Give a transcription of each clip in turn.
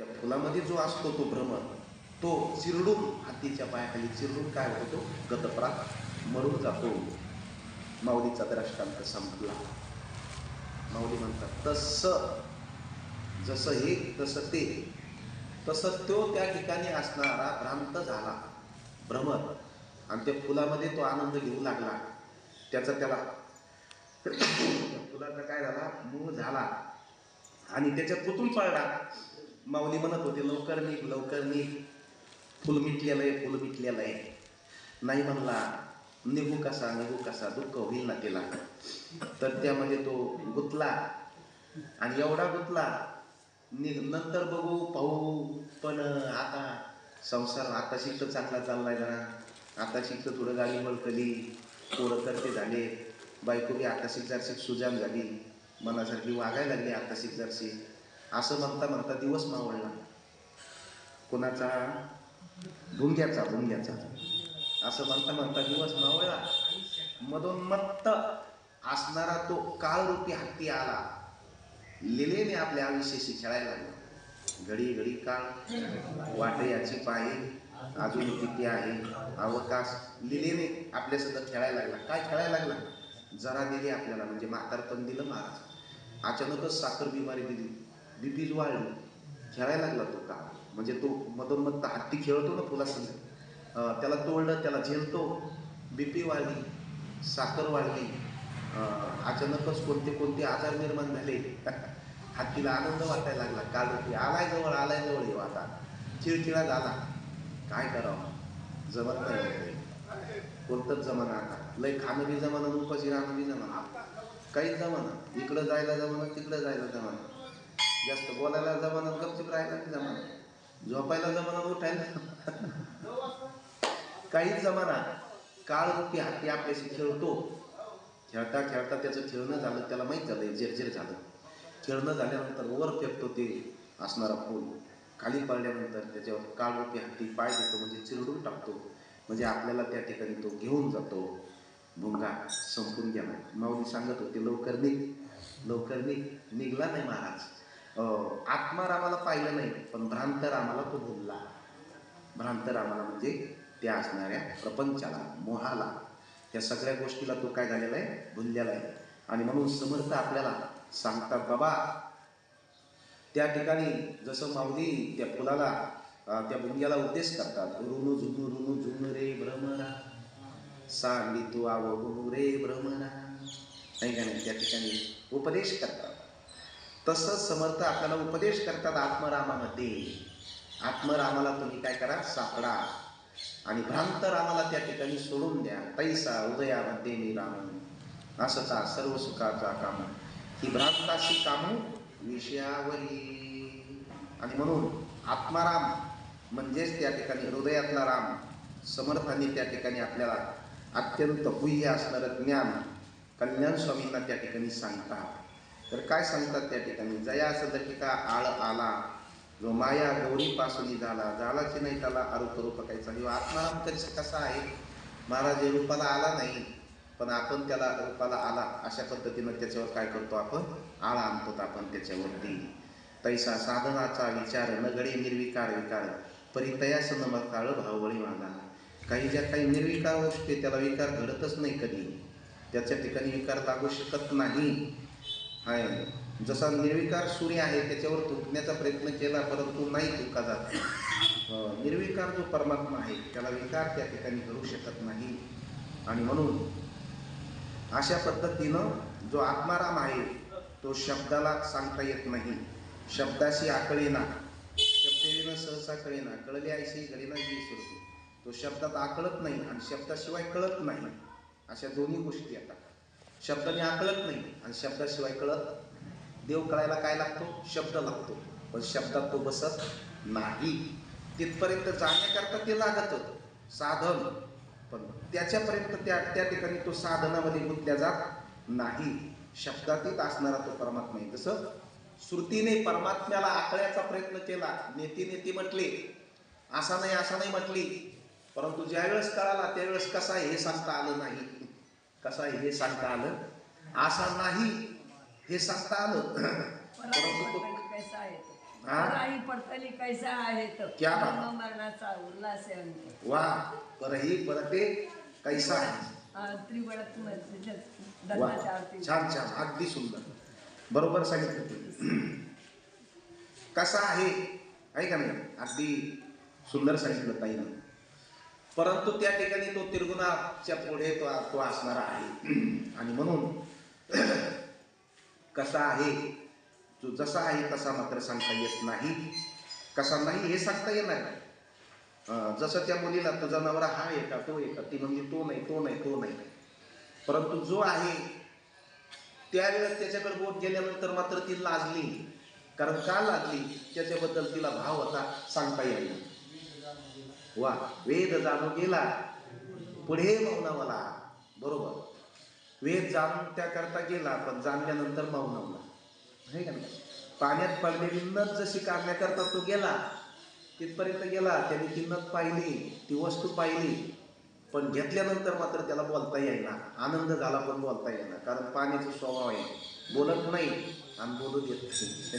त्या फुलामध्ये जो असतो तो भ्रम तो चिरडून हातीच्या पायाखाली चिरडून काय होतो? गतप्रात मरून जातो. माऊलीचा दृष्टांत संपला. माऊली म्हणतात तसं जसं हे तसं ते. तसं तो त्या ठिकाणी असणारा भ्रांत झाला. भ्रमर. आणि त्या फुलामध्ये तो आनंद घेऊ लागला. त्याचा त्याला त्या फुलाचा काय झाला? मूळ झाला. आणि त्याच्यात पुतून पडला. माऊली म्हणत होते लवकर निघ लवकर निघ. फुल मिटलेलं आहे फुल मिटलेलं आहे. नाही म्हणला निघू कसा निघू कसा दुःख होईल ना तिला. तर त्यामध्ये तो गुतला. आणि एवढा गुतला नि नंतर बघू पाहू पण आता संसार आता शिकत चांगला चाललाय जरा. आता शिकत थोडं गाडी मळकली पोरं करते झाले. बायको बी आता जरशी सुजान झाली. मनासारखी वागायला लागली आता जरशी असं म्हणता म्हणता दिवस मावळला. कोणाचा? भुंग्याचा भुंग्याचा. असं म्हणता म्हणता दिवस मावळला. मधोन्मत्त असणारा तो काळरूपी हत्ती आला. लिलेने आपल्या आयुष्याशी खेळायला लागला. घडी घडी काळ वाटयाची पाये अजून किती आहे? अवकाश. लिलेने आपल्यासोबत खेळायला लागला. काय खेळायला लागला? जरा दिली आपल्याला म्हणजे म्हातारपण दिलं महाराज. अचानकच साखर बिमारी दिली. बीपी वाढली खेळायला लागला तो का म्हणजे तो मधोमध हत्ती खेळतो ना फुलासंग त्याला तोडलं त्याला झेलतो. बीपी वाढली साखर वाढली. अचानकच कोणते कोणते आजार निर्माण झाले. हत्तीला आनंद वाटायला लागला. काल होती आलाय जवळ आलाय जवळ येऊ आता. चिळचिळा झाला. काय करावं? जमत नाही. कोणतंच जमाना आता. लय खाणं बी जमाना उपाशी राहणं बी जमाना. काहीच जमाना. इकडं जायला जमाना तिकडं जायला जमाना. जास्त बोलायला जमाना गपचिप राहायला नाही जमाना. झोपायला जमाना उठायला काहीच जमाना. काळ रूपी हाती आपल्याशी खेळतो. खेळता खेळता त्याचं खेळणं झालं त्याला माहीत झालं झिरझिर झालं. खेळणं झाल्यानंतर वर फेकतो ते असणारा फूल खाली पडल्यानंतर त्याच्यावर काळ रूपी हत्ती पाय देतो म्हणजे चिरडून टाकतो. म्हणजे आपल्याला त्या ठिकाणी तो घेऊन जातो. भुंगा संपून गेला. माऊली सांगत होते लवकर निघ. लवकर निघ. निघला नाही महाराज. आत्मा आत्मारामाला पाहिलं नाही पण भ्रांत रामाला तो बोलला भ्रांत रामाला म्हणजे त्या असणाऱ्या प्रपंचाला मोहाला. त्या सगळ्या गोष्टीला तो काय झालेला आहे? भुललेला आहे. आणि म्हणून समर्थ आपल्याला सांगतात बाबा त्या ठिकाणी जसं माऊली त्या फुलाला त्या भुंग्याला उपदेश करतात ऋणू झुनू रुनु झुनु रे भ्रमरा सांगली तू आवडू रे भ्रमरा. नाही का नाही? त्या ठिकाणी उपदेश करतात. तसंच समर्थ आपल्याला उपदेश करतात आत्मरामामध्ये. आत्मरामाला तुम्ही काय करा? सापडा. आणि भ्रांत रामाला त्या ठिकाणी सोडून द्या. तैसा उदयामध्ये मी राम असता सर्व सुखाचा काम. ही भ्रांताशी कामं विषयावरी. आणि म्हणून आत्माराम म्हणजेच त्या ठिकाणी हृदयातला राम समर्थांनी त्या ठिकाणी आपल्याला अत्यंत गुह्य असणारं ज्ञान कल्याण स्वामींना त्या ठिकाणी सांगतात. तर काय सांगतात त्या ठिकाणी? जया सदकिता आळ आला जो माया गौरीपासून झाला झालाची नाही त्याला आरोप रूप कायचा किंवा आत्माराम कधी कसा आहे? महाराज रूपाला आला नाही पण आपण त्याला रूपाला आला अशा पद्धतीनं त्याच्यावर काय करतो आपण? आळा आणतो आपण त्याच्यावरती. तैसा साधनाचा विचार नगडे निर्विकार विकार परितयास नमकाळ भावबळी माझा. काही ज्या काही निर्विकार गोष्टी त्याला विकार घडतच नाही कधी. त्याच्या ठिकाणी विकार लागू शकत नाही. आहे जसा निर्विकार सूर्य आहे त्याच्यावर तुटण्याचा प्रयत्न केला परंतु नाही तुका जात. निर्विकार जो परमात्मा आहे त्याला विकार त्या ठिकाणी करू शकत नाही. आणि म्हणून अशा पद्धतीनं जो आत्माराम आहे तो शब्दाला सांगता येत नाही. शब्दाशी आकळेना शब्देवीनं सहसा कळेना कळले ऐशी घडीना जी सुरते. तो शब्दात आकळत नाही आणि शब्दाशिवाय कळत नाही. अशा दोन्ही गोष्टी आता. शब्दाने आकळत नाही आणि शब्दाशिवाय कळत देव कळायला काय लागतो? शब्द लागतो. पण शब्दात तो बसत नाही. तिथपर्यंत जाण्याकरता ते लागत साधन. पण त्याच्यापर्यंत त्या त्या ठिकाणी तो साधनामध्ये गुंतल्या जात नाही. शब्दातीत असणारा तो परमात्मा आहे. जसं श्रुतीने परमात्म्याला आकळ्याचा प्रयत्न केला. नेती नेती म्हटले. असा नाही असा नाही म्हटली. परंतु ज्यावेळेस कळाला त्यावेळेस कसा आहे हे सांगता आलं नाही. कसा आहे हे सांगता आलं. असा नाही हे सांगता आलं. परंतु तो कैसा आहे तो. हा? राही पडताली कैसा आहे तो. क्या बात. जन्म मरणाचा उल्हास आहे अंत वा पर ही परते कैसा हा, त्रिवळात म्हणजे वा धर्माच्या आरती. छान छान अगदी सुंदर. बरोबर सांगितलं तुम्ही. कसा आहे? आहे का नाही अगदी सुंदर सांगितलं ताईनं. परंतु त्या ठिकाणी तो तिरगुणाच्या पुढे तो तो असणारा आहे. आणि म्हणून कसा आहे? तो जसा आहे तसा मात्र सांगता येत नाही. कसा नाही हे सांगता येणार नाही. जसं त्या मुलीला तुझा नवरा हा आहे का? तो आहे का? ती म्हणजे तो नाही तो नाही तो नाही. परंतु जो आहे त्यावेळेस त्याच्याकडे बोट गेल्यानंतर मात्र ती लाजली. कारण का लाजली? त्याच्याबद्दल तिला भाव होता सांगता येईल वा वेद जाणू गेला. पुढे मौनवला बरोबर. वेद जाणून त्याकरता गेला पण जाणल्यानंतर मौनवला हे का नाही? पाण्यात पडलेली नद जशी काढण्याकरता तो गेला तिथपर्यंत गेला त्याने ती नद पाहिली ती वस्तू पाहिली पण घेतल्यानंतर मात्र त्याला बोलता येईना. आनंद झाला पण बोलता येईना कारण पाण्याचा स्वभाव आहे. बोलत नाही आणि बोलू देत नाही.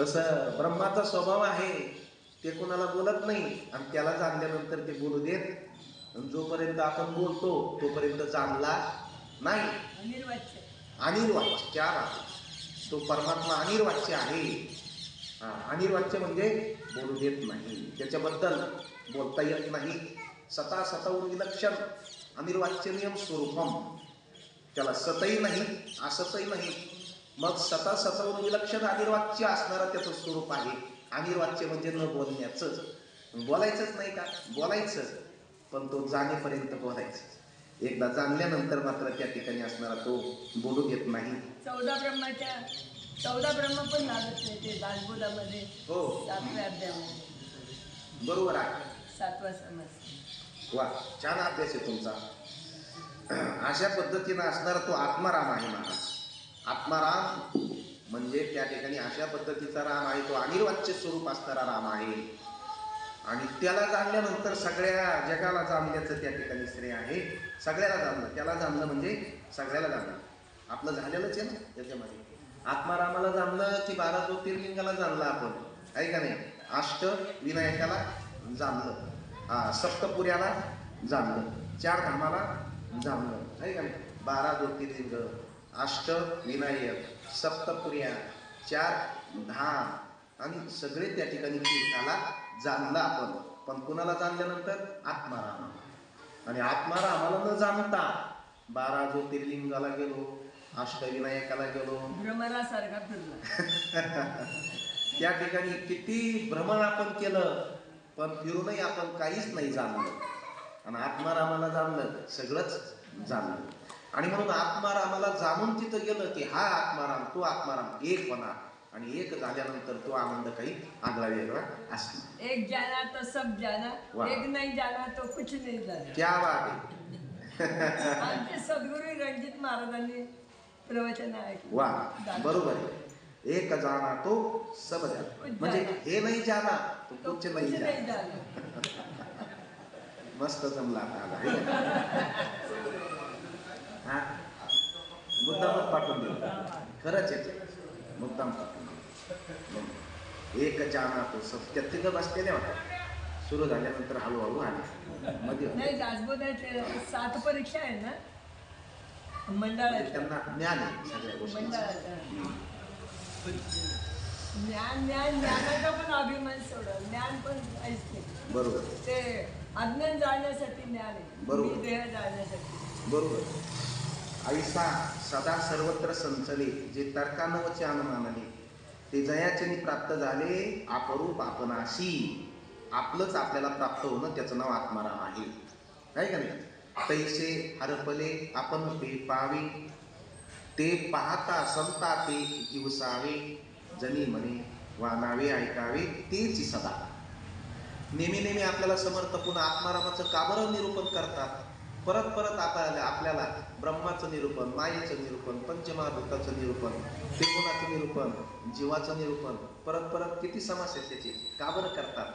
तसं ब्रह्माचा स्वभाव आहे. ते कोणाला बोलत नाही. आणि त्याला जाणल्यानंतर ते बोलू देत. आणि जोपर्यंत आपण बोलतो तोपर्यंत जाणला नाही. अनिर्वाच्य. आहे. तो परमात्मा अनिर्वाच्य आहे. हा अनिर्वाच्य म्हणजे बोलू देत नाही. त्याच्याबद्दल बोलता येत नाही. सता सतवून विलक्षण अनिर्वाच्य नियम स्वरूपम. त्याला सतही नाही असतही नाही. मग सता सतवून विलक्षण अनिर्वाच्य असणारं त्याचं स्वरूप आहे. अनिर्वाच्य म्हणजे न बोलण्याचं. बोलायचंच नाही का? बोलायचं. पण तो जाणेपर्यंत बोलायचं. एकदा जाणल्यानंतर मात्र त्या ठिकाणी असणारा तो बोलू देत नाही. चौदा ब्रह्माच्या चौदा ब्रह्म पण लागत नाही ते दासबोधामध्ये हो. सातव्या अध्यायामध्ये. बरोबर आहे. सातवा समज. वा छान अभ्यास आहे तुमचा. अशा पद्धतीनं असणारा तो आत्माराम आहे महाराज. आत्माराम म्हणजे त्या ठिकाणी अशा पद्धतीचा राम आहे तो अनिर्वाच्य स्वरूप असणारा राम आहे. आणि त्याला जाणल्यानंतर सगळ्या जगाला जाणल्याचं त्या ठिकाणी श्रेय आहे. सगळ्याला जाणलं. त्याला जाणलं म्हणजे सगळ्याला जाणलं. आपलं झालेलंच आहे ना त्याच्यामध्ये. आत्मारामाला जाणलं की बारा ज्योतिर्लिंगाला जाणलं आपण. आहे का नाही? अष्ट विनायकाला जाणलं. हा सप्तपुऱ्याला जाणलं. चार धामाला जाणलं. आहे का नाही? बारा ज्योतिर्लिंग. अष्ट विनायक सप्तपुर्या चार धाम आणि सगळे त्या ठिकाणी तीर्थाला जाणलं आपण. पण कुणाला जाणल्यानंतर? आत्माराम आणि आत्मारामाला न जाणता बारा ज्योतिर्लिंगाला गेलो अष्टविनायकाला गेलो. भ्रमरासारखा फिरला. त्या ठिकाणी किती भ्रमण आपण केलं पण फिरूनही आपण काहीच नाही जाणलं. आणि आत्मारामाला जाणलं सगळंच जाणलं. आणि म्हणून आत्मारामाला जाणून तिथं गेलं की हा आत्माराम तो आत्माराम एक होणार. आणि एक झाल्यानंतर तो आनंद काही आगळा वेगळा असणार. एक जाना तो सब जाना वाह. एक नाही जाना तो कुछ नाही जाना क्या बात आहे. आमचे सद्गुरू रणजित महाराजांनी प्रवचन ऐकलं. वा बरोबर आहे. एक जाना तो सब जाना म्हणजे हे नाही जाना तो तो कुछ कुछ नाही नाही जाना मस्त जमला आता. आला, हा मुद्दामच पाठवून दिलं खरंच आहे ते. मुद्दाम दिलं एक जाना तो सब त्या तिथं बसलेल्या होत्या सुरू झाल्यानंतर हळूहळू आले मध्ये सात परीक्षा आहे ना? मंडळाच्या त्यांना ज्ञान आहे सगळ्या गोष्टी ज्ञान ज्ञान ज्ञानाचा पण अभिमान सोडा. ज्ञान पण नाही बरोबर. ते अज्ञान जाळण्यासाठी ज्ञान आहे. बरोबर. देह जाळण्यासाठी बरोबर. ऐसा सदा सर्वत्र संचले जे तर्कानवचे अनुमानले ते जयाचनी प्राप्त झाले अपरूप आपणाशी. आपलंच आपल्याला प्राप्त होणं त्याचं नाव आत्माराम आहे. नाही का नाही? पैसे हरपले आपण ते पावे. ते पाहता संता ते दिवसावे जनी म्हणे वानावे ऐकावे तेची सदा. नेहमी नेहमी आपल्याला समर्थ पुन्हा आत्मारामाचं काबरं निरूपण करतात? परत परत आपल्याला आपल्याला ब्रह्माचं निरूपण मायेचं निरूपण पंचमहाभूताचं निरूपण त्रिगुणाचं निरूपण जीवाचं निरूपण परत परत किती समास आहेत त्याचे? का बरं करतात?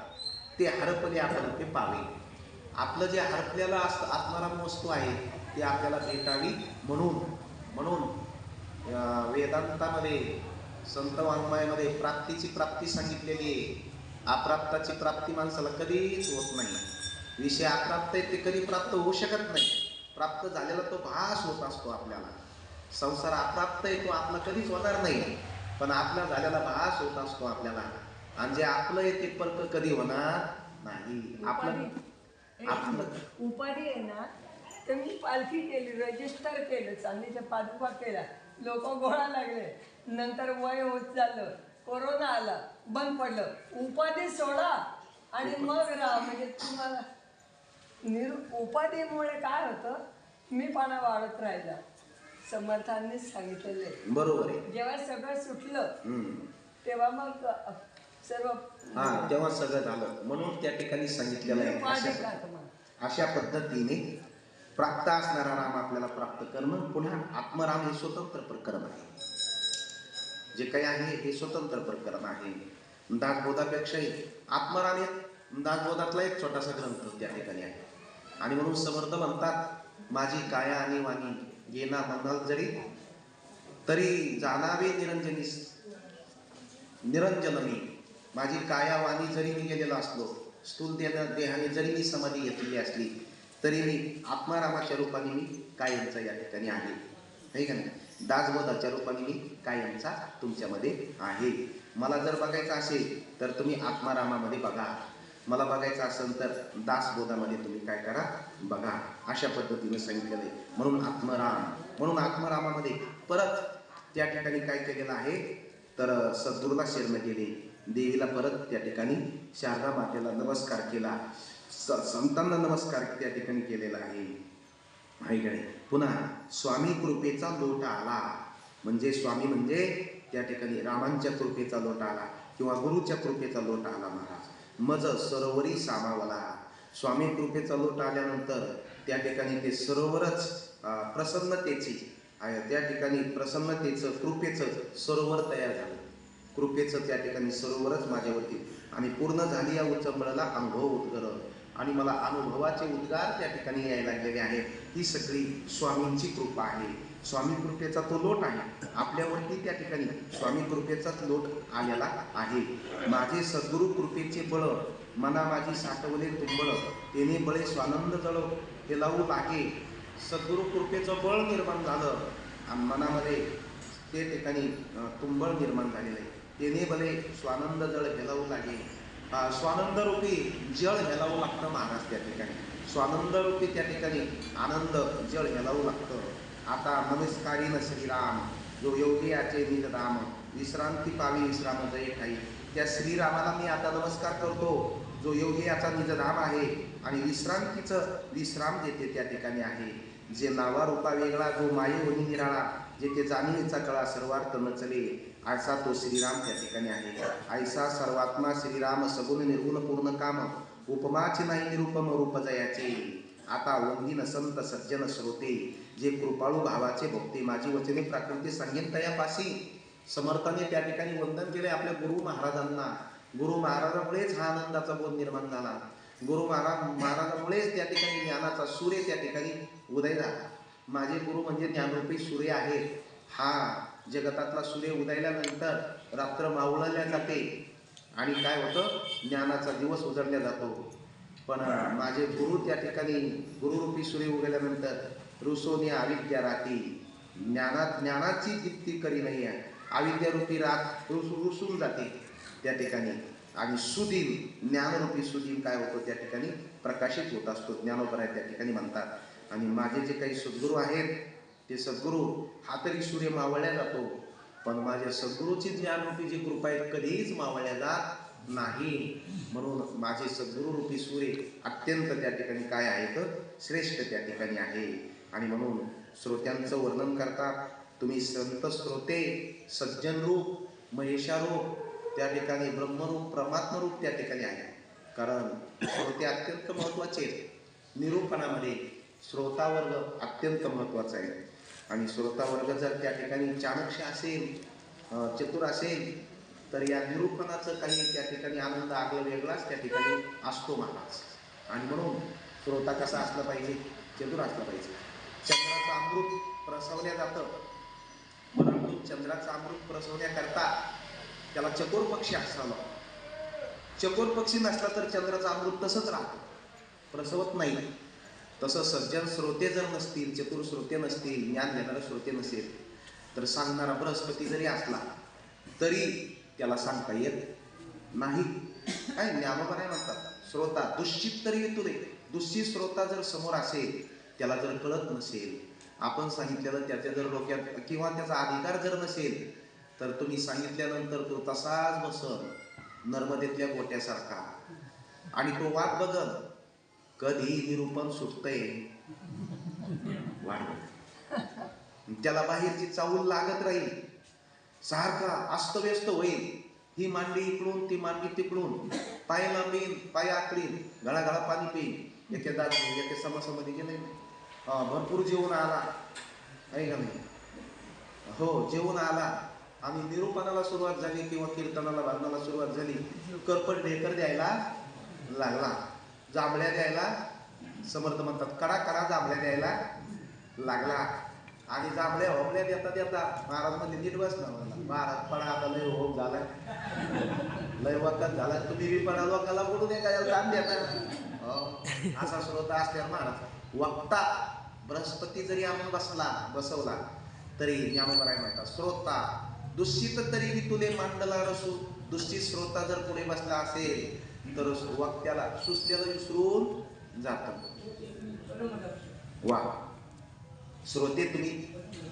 ते हरपले आपण ते पावे. आपलं जे हरपलेलं असतं आत्माराम वस्तू आहे ती आपल्याला भेटावी म्हणून म्हणून वेदांतामध्ये संत वाङ्मयामध्ये प्राप्तीची प्राप्ती सांगितलेली आहे. अप्राप्ताची प्राप्ती माणसाला कधीच होत नाही. विषय अप्राप्त आहे ते कधी प्राप्त होऊ शकत नाही. प्राप्त झालेला तो भास होत असतो आपल्याला. संसार अप्राप्त आहे तो आपला कधीच होणार नाही. पण आपला झालेला भास होत असतो आपल्याला. आणि जे आपलं आहे ते परक कधी होणार नाही. आपलं उपाधी. आपलं उपाधी आहे ना तर मी पालखी केली रजिस्टर केलं चांदीच्या पादुका केल्या. लोक गोळा लागले. नंतर वय होत झालं कोरोना आला बंद पडलं. उपाधी सोडा आणि मग राहा. म्हणजे तुम्हाला निर उपाधीमुळे काय होतं? मी पाना वाढत राहिला. समर्थांनीच सांगितलेलं. आहे बरोबर आहे. जेव्हा सगळं सुटलं हम्म. तेव्हा मग अ, सर्व हा तेव्हा सगळं झालं. म्हणून त्या ठिकाणी सांगितलेलं आहे. अशा आत्मा. अशा पद्धतीने प्राप्त असणारा राम आपल्याला प्राप्त करणं पुन्हा आत्मराम हे स्वतंत्र प्रकरण आहे. जे काही आहे हे स्वतंत्र प्रकरण आहे. दासबोधापेक्षाही आत्मराम एक दासबोधातला एक छोटासा ग्रंथ त्या ठिकाणी आहे. आणि म्हणून समर्थ म्हणतात माझी काया आणि वाणी येना म्हणाल जरी तरी जाणावे निरंजनी निरंजन मी माझी काया वाणी जरी मी गेलेलो असलो स्थूल देहाने जरी मी समाधी घेतलेली असली तरी मी आत्मारामाच्या रूपाने मी कायमचा या ठिकाणी आहे. नाही का नाही? दासबोधाच्या रूपाने मी कायमचा तुमच्यामध्ये आहे. मला जर बघायचं असेल तर तुम्ही आत्मारामामध्ये बघा. मला बघायचं असेल तर दासबोधामध्ये तुम्ही काय करा? बघा अशा पद्धतीने सांगितलेलं आहे. म्हणून आत्मराम म्हणून आत्मरामामध्ये परत त्या ठिकाणी काय केलेलं आहे? तर सद्गुरूला शरण केले देवीला परत त्या ठिकाणी शारदा मातेला नमस्कार केला. स संतांना नमस्कार त्या ठिकाणी केलेला आहे. माहिती आहे पुन्हा स्वामी कृपेचा लोटा आला. म्हणजे स्वामी म्हणजे त्या ठिकाणी रामांच्या कृपेचा लोटा आला किंवा गुरुच्या कृपेचा लोटा आला महाराज. मज सरोवरी सामावला. स्वामी कृपेचा लोट आल्यानंतर त्या ठिकाणी ते सरोवरच प्रसन्नतेची आहे त्या ठिकाणी प्रसन्नतेचं कृपेचं सरोवर तयार झालं. कृपेचं त्या ठिकाणी सरोवरच माझ्यावरती. आणि पूर्ण झाली या उचंबळाला अनुभव उद्गर आणि मला अनुभवाचे उद्गार त्या ठिकाणी यायला लागलेले आहेत. ही सगळी स्वामींची कृपा आहे. स्वामी कृपेचा तो लोट आहे. आपल्यावरती त्या ठिकाणी स्वामी कृपेचाच लोट आलेला आहे. माझे सद्गुरु कृपेचे बळ मना माझी साठवले तुंबळ तेने बळे स्वानंद जळ हे लावू लागे. सद्गुरु कृपेचं बळ निर्माण झालं. आणि मनामध्ये ते ठिकाणी तुंबळ निर्माण झालेलं आहे. तेने भले स्वानंद जळ हेलावू लागे. स्वानंद रूपी जळ हेलावू लागतं महाराज त्या ठिकाणी. स्वानंद रूपी त्या ठिकाणी आनंद जळ हेलावू लागतं. आता नमस्कारीन श्रीराम जो योगियाचे निजराम विश्रांती पावी विश्राम जय ठाई. त्या श्रीरामाला मी आता नमस्कार करतो. जो योगी याचा निजधाम आहे आणि विश्रांतीचं विश्राम देते त्या ठिकाणी आहे. जे नावा रूपा वेगळा जो माये होणी निराळा जेथे जाणीचा कळा सर्वार्थ नचले आयसा तो श्रीराम त्या ठिकाणी आहे. आयसा सर्वात्मा श्रीराम सगुण निर्गुण पूर्ण काम उपमाचे नाही निरुपम रूप जयाचे. आता वंदीन संत सज्जन श्रोते जे कृपाळू भावाचे भक्ती माझी वचने प्राकृती सांगेन तयापासी समर्थाने त्या ठिकाणी वंदन केले आपल्या गुरु महाराजांना. गुरु महाराजामुळेच हा आनंदाचा बोध निर्माण झाला. गुरु महाराज महाराजामुळेच त्या ठिकाणी ज्ञानाचा सूर्य त्या ठिकाणी उदय झाला. माझे गुरु म्हणजे ज्ञानरूपी सूर्य आहेत हा जगतातला सूर्य उदयल्यानंतर रात्र मावळल्या जाते आणि काय होतं? ज्ञानाचा दिवस उजळल्या जातो. पण माझे गुरु त्या ठिकाणी गुरुरूपी सूर्य उगवल्यानंतर रुसोनी अविद्या राती ज्ञानात ज्ञानाची दीप्ती करी नाही आहे. अविद्यारूपी रात रुस रुसून जाते. त्या ठिकाणी. आणि सुदीन ज्ञानरूपी सुदीन काय होतो? त्या ठिकाणी प्रकाशित होत असतो. ज्ञानोपराय त्या ठिकाणी म्हणतात. आणि माझे जे काही सद्गुरू आहेत ते सद्गुरू हा तरी सूर्य मावळल्या जातो. पण माझ्या सद्गुरूची ज्ञानरूपी जी कृपा आहे कधीच मावळल्या जात नाही. म्हणून माझे सद्गुरूरूपी सूर्य अत्यंत त्या ठिकाणी काय आहेत? श्रेष्ठ त्या ठिकाणी आहे. आणि म्हणून श्रोत्यांचं वर्णन करतात तुम्ही संत श्रोते सज्जन रूप महेशारूप त्या ठिकाणी ब्रह्मरूप परमात्मरूप त्या ठिकाणी आहे. कारण श्रोते अत्यंत महत्त्वाचे आहेत. निरूपणामध्ये श्रोतावर्ग अत्यंत महत्त्वाचा आहे. आणि श्रोतावर्ग जर त्या ठिकाणी चाणक्य असेल चतुर असेल तर या निरूपणाचं काही त्या ठिकाणी आनंद आगला वेगळाच त्या ठिकाणी असतो महाराज. आणि म्हणून श्रोता कसा असला पाहिजे? चतुर असला पाहिजे. चंद्राचं अमृत प्रसवल्या जातं. परंतु चंद्राचं अमृत प्रसवण्याकरता त्याला चकोर पक्षी असावा. चकोर पक्षी नसला तर चंद्राचं अमृत तसंच राहतं. प्रसवत नाही. तसं सज्जन श्रोते जर नसतील चतुर श्रोते नसतील ज्ञान देणारे श्रोते नसेल तर सांगणारा बृहस्पती जरी असला तरी त्याला सांगता येत नाही. काय? ज्ञानोबा नाही म्हणतात. श्रोता दुश्चित तरी येतो रे दुश्चित श्रोता जर समोर असेल त्याला जर कळत नसेल आपण सांगितलेलं त्याच्या जर डोक्यात किंवा त्याचा अधिकार जर नसेल तर तुम्ही सांगितल्यानंतर तो तसाच बसल नर्मदेतल्या गोट्यासारखा. आणि तो वाट बघत कधी निरूपण सुटतंय. वाट त्याला बाहेरची चावल लागत राहील. सारखा अस्तव्यस्त होईल. ही मांडी इकडून ती मांडी तिकडून. पाय लांबीन पाय आकलीन गळागळा पाणी पिईन. एके दात एके समासामध्ये गेले नाही भरपूर जेवण आला. आहे का नाही? हो जेवण आला. आणि निरूपणाला सुरुवात झाली किंवा कीर्तनाला भाजनाला सुरुवात झाली. करपट ढेकर द्यायला लागला. जांभळ्या द्यायला समर्थ म्हणतात. कडा कडा जांभळ्या द्यायला लागला. आणि जांभळ्या होमल्या देता देता महाराज म्हणजे नीट बसला महाराज पडा आता लय होम झालाय. लय वकत झाला तुम्ही बी पडा लोकाला बोलू दे काय दान देता हो, असा श्रोता असल्यावर महाराज वक्ता बृहस्पती जरी आपण बसला बसवला तरी ज्ञानोबराय म्हणतात श्रोता दुष्टित तरी मी तुले मांडला रसू दुष्टित श्रोता जर पुढे बसला असेल तर वक्त्याला सुस्त्याला विसरून जात. वा. श्रोते तुम्ही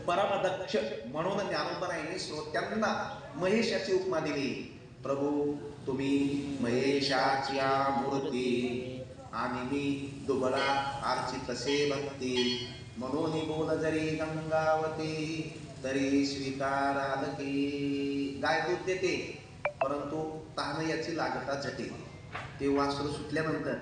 परमदक्ष म्हणून ज्ञानोबरायने श्रोत्यांना महेशाची उपमा दिली. प्रभू तुम्ही महेशाच्या मूर्ती. आणि मी दुबळा अर्चित कसे भक्ती म्हणून बोल जरी गंगावती तरी स्वीकाराल की गाय दूध देते परंतु तान याची लागता झटे. ते वासरू सुटल्यानंतर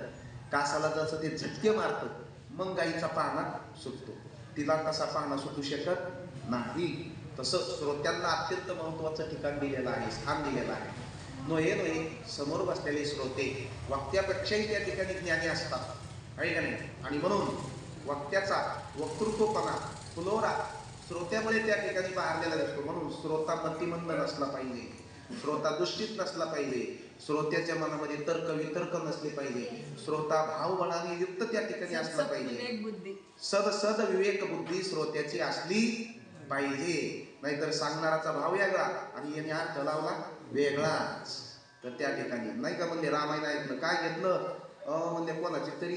कासाला जसं ते झटके मारतं मग गाईचा पाहणा सुटतो. तिला कसा पाहणा सुटू शकत नाही. तसं श्रोत्यांना अत्यंत महत्वाचं ठिकाण दिलेलं आहे स्थान दिलेलं आहे. नोहे नोहे समोर बसलेले श्रोते वक्त्यापेक्षाही त्या ठिकाणी ज्ञानी असतात. आहे का नाही? आणि म्हणून वक्त्याचा वक्तृत्वपणा फुलोरा श्रोत्यामुळे त्या ठिकाणी बाहेरलेला दिसतो. म्हणून श्रोता मतिमंद नसला पाहिजे. श्रोता दुष्टित नसला पाहिजे. श्रोत्याच्या मनामध्ये तर्क वितर्क नसले पाहिजे. श्रोता भावबळाने युक्त त्या ठिकाणी असला पाहिजे. सद सद विवेक बुद्धी श्रोत्याची असली पाहिजे. नाहीतर सांगणाराचा भाव वेगळा आणि याने अर्थ लावला वेगळाच. तर त्या ठिकाणी. नाही का म्हणजे रामायण ऐकलं काय घेतलं? अ म्हणजे कोणाची तरी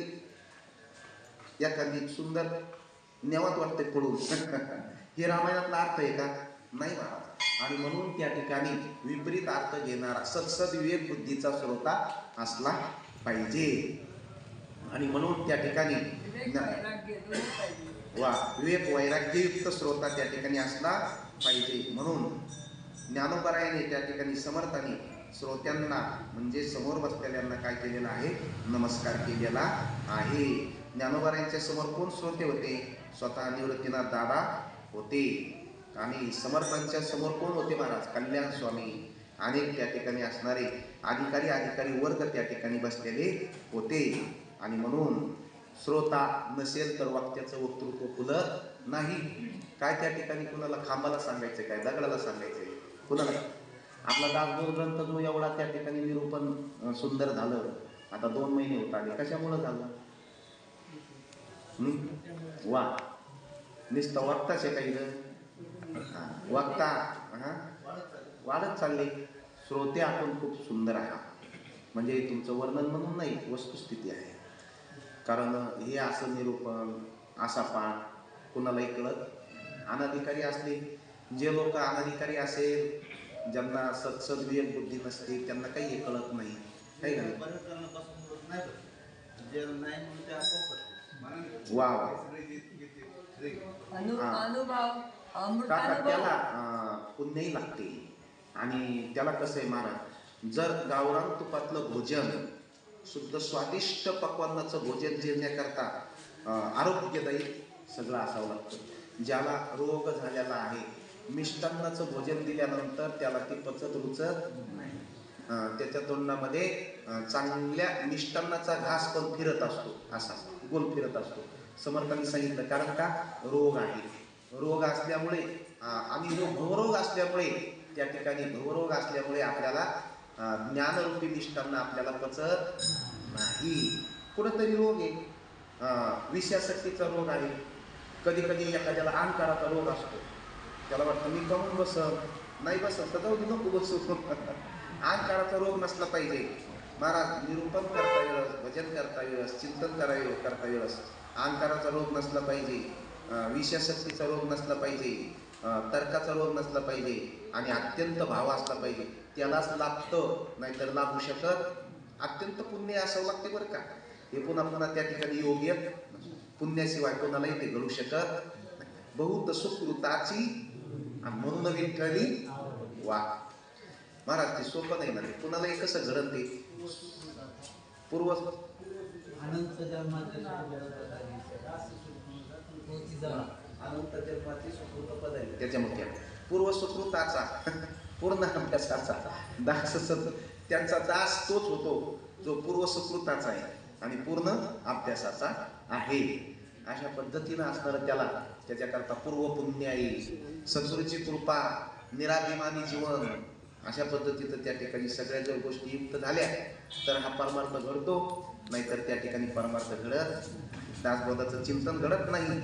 एखादी सुंदर नेवात वाटते पडून हे रामायणातला अर्थ आहे का? नाही महाराज. आणि म्हणून त्या ठिकाणी विपरीत अर्थ घेणारा सत्सद विवेक बुद्धीचा श्रोता असला पाहिजे. आणि म्हणून त्या ठिकाणी वा विवेक वैराग्ययुक्त श्रोता त्या ठिकाणी असला पाहिजे. म्हणून ज्ञानोबरायाने त्या ठिकाणी समर्थाने श्रोत्यांना म्हणजे समोर बसलेल्यांना काय केलेलं आहे? नमस्कार केलेला आहे. ज्ञानोबरायांच्या समोर कोण श्रोते होते? स्वतः निवृत्तीनाथ दादा होते. आणि समर्थांच्या समोर कोण होते महाराज? कल्याण स्वामी. अनेक त्या ठिकाणी असणारे अधिकारी अधिकारी वर्ग त्या ठिकाणी बसलेले होते. आणि म्हणून श्रोता नसेल तर वाक्याचं वक्तृत्व फुलत नाही. काय त्या ठिकाणी कुणाला खांबाला सांगायचं काय दगडाला सांगायचंय कुणाला आपला दासबोध ग्रंथ जो एवढा त्या ठिकाणी निरूपण सुंदर झालं. आता दोन महिने होत आले. कशामुळं झालं? वा. नुसतं वागताच आहे काही वक्ता वागता. हा. वाढत चालले. श्रोते आपण खूप सुंदर आहात. म्हणजे तुमचं वर्णन म्हणून नाही वस्तुस्थिती आहे. कारण हे असं निरूपण असा पाठ कुणालाही कळत? अनाधिकारी असले जे लोक अनाधिकारी असेल ज्यांना विवेक बुद्धी नसते त्यांना काही हे कळत नाही. काही नाही. वा त्याला पुण्यही लागते. आणि त्याला कसं आहे महाराज जर गावरान तुपातलं भोजन शुद्ध स्वादिष्ट पक्वान्नाचं भोजन जेवण्याकरता आरोग्यदायी सगळं असावं लागतं. ज्याला रोग झालेला आहे मिष्टान्नाचं भोजन दिल्यानंतर त्याला ती पचत रुचत नाही. त्याच्या तोंडामध्ये चांगल्या मिष्टांनाचा घास पण फिरत असतो. असा गोल फिरत असतो. समर्थांनी सांगितलं कारण का? रोग आहे. रोग असल्यामुळे आणि जो भवरोग असल्यामुळे त्या ठिकाणी भवरोग असल्यामुळे आपल्याला ज्ञानरूपी निष्ठांना आपल्याला पचत नाही. कुठंतरी रोग आहे? विषयाशक्तीचा रोग आहे. कधी कधी एखाद्याला अंकाराचा रोग असतो. त्याला वाटतं मी जाऊन बसत. नाही बसत तर जाऊ दे नको बसू. अहंकाराचा रोग नसला पाहिजे. महाराज निरूपण करता येळस भजन करता येळस चिंतन करावे करता येळस अहंकाराचा रोग नसला पाहिजे. अं, विषयाशक्तीचा रोग नसला पाहिजे. तर्काचा रोग नसला पाहिजे. आणि अत्यंत भाव असला पाहिजे. त्यालाच लाभतं नाहीतर लाभू शकत अत्यंत पुण्य असावं लागते बरं का. हे पुन्हा पुन्हा त्या ठिकाणी योग्य पुण्याशिवाय कोणालाही ते घडू शकत बहुत सुकृताची आणि म्हणून विठ्ठली वा. महाराज ते सोपं नाही ना कुणाला कुणालाही कसं घडत ते? पूर्व अनंत जन्माचे अनंत जन्माची सुकृत पदार्थ त्याच्यामध्ये पूर्व सुकृताचा पूर्ण अभ्यासाचा दास सत त्यांचा दास तोच होतो जो पूर्व सुकृताचा आहे आणि पूर्ण अभ्यासाचा आहे. अशा पद्धतीनं असणारं त्याला त्याच्याकरता पूर्व पुण्य सद्गुरूची कृपा निराभिमानी जीवन अशा पद्धतीचं त्या ठिकाणी सगळ्या जर गोष्टी युक्त झाल्या तर हा परमार्थ घडतो. नाहीतर त्या ठिकाणी परमार्थ घडत दासबोधाचं चिंतन घडत नाही.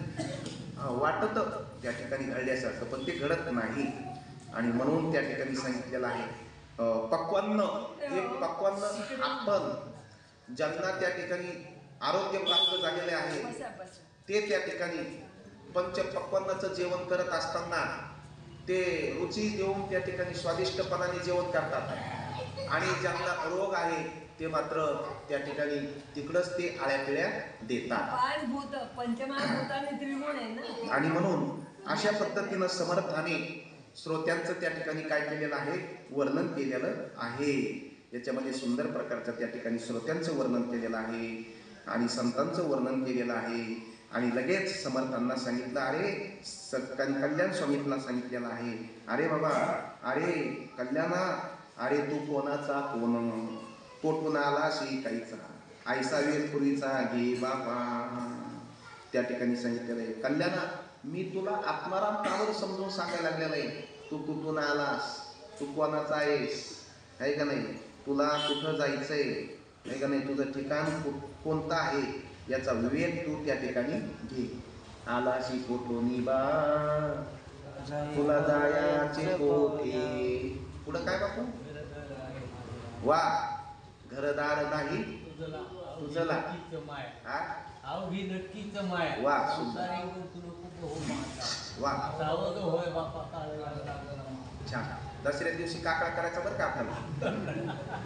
वाटत त्या ठिकाणी घडल्यासारखं पण ते घडत नाही. आणि म्हणून त्या ठिकाणी सांगितलेलं आहे पक्वान्न हे पक्वान्न आपण ज्यांना त्या ठिकाणी आरोग्य प्राप्त झालेले आहे. ते त्या ठिकाणी पंचपक्वान्नाचं जेवण करत असताना ते रुची देऊन त्या ठिकाणी स्वादिष्टपणाने जेवण करतात. आणि ज्यांना रोग आहे ते मात्र त्या ठिकाणी तिकडंच ते आळ्या पिळ्या देतात आणि म्हणून अशा पद्धतीनं समर्थाने श्रोत्यांचं त्या ठिकाणी काय केलेलं आहे? वर्णन केलेलं आहे. याच्यामध्ये सुंदर प्रकारचं त्या ठिकाणी श्रोत्यांचं वर्णन केलेलं आहे. आणि संतांचं वर्णन केलेलं आहे. आणि लगेच समर्थांना सांगितलं अरे स कल्याण स्वामींना सांगितलेलं आहे. अरे बाबा अरे कल्याणा अरे तू कोणाचा कोण? तो कोणाला शिकायचा? आयसा वेलपुरीचा घे बाबा. त्या ठिकाणी सांगितलेलं आहे. कल्याणा मी तुला आत्माराम कावर समजून सांगायला लागलेलं आहे. तू कुठून आलास? तू कोणाचा आहेस? आहे का नाही? तुला कुठं जायचंय? आहे का नाही? तुझं ठिकाण कुठं कोणता आहे याचा विवेक तू त्या ठिकाणी घे. आलाशी कोठोनी बा तुला जायाचे कोठे? पुढं काय बापू? वा घरदार नाही तुझला. अहो ही? नक्कीच माय वा, माझा. वा. होय काळ लागला छान. दसऱ्या दिवशी काकडा करायचा बरं का आपल्याला?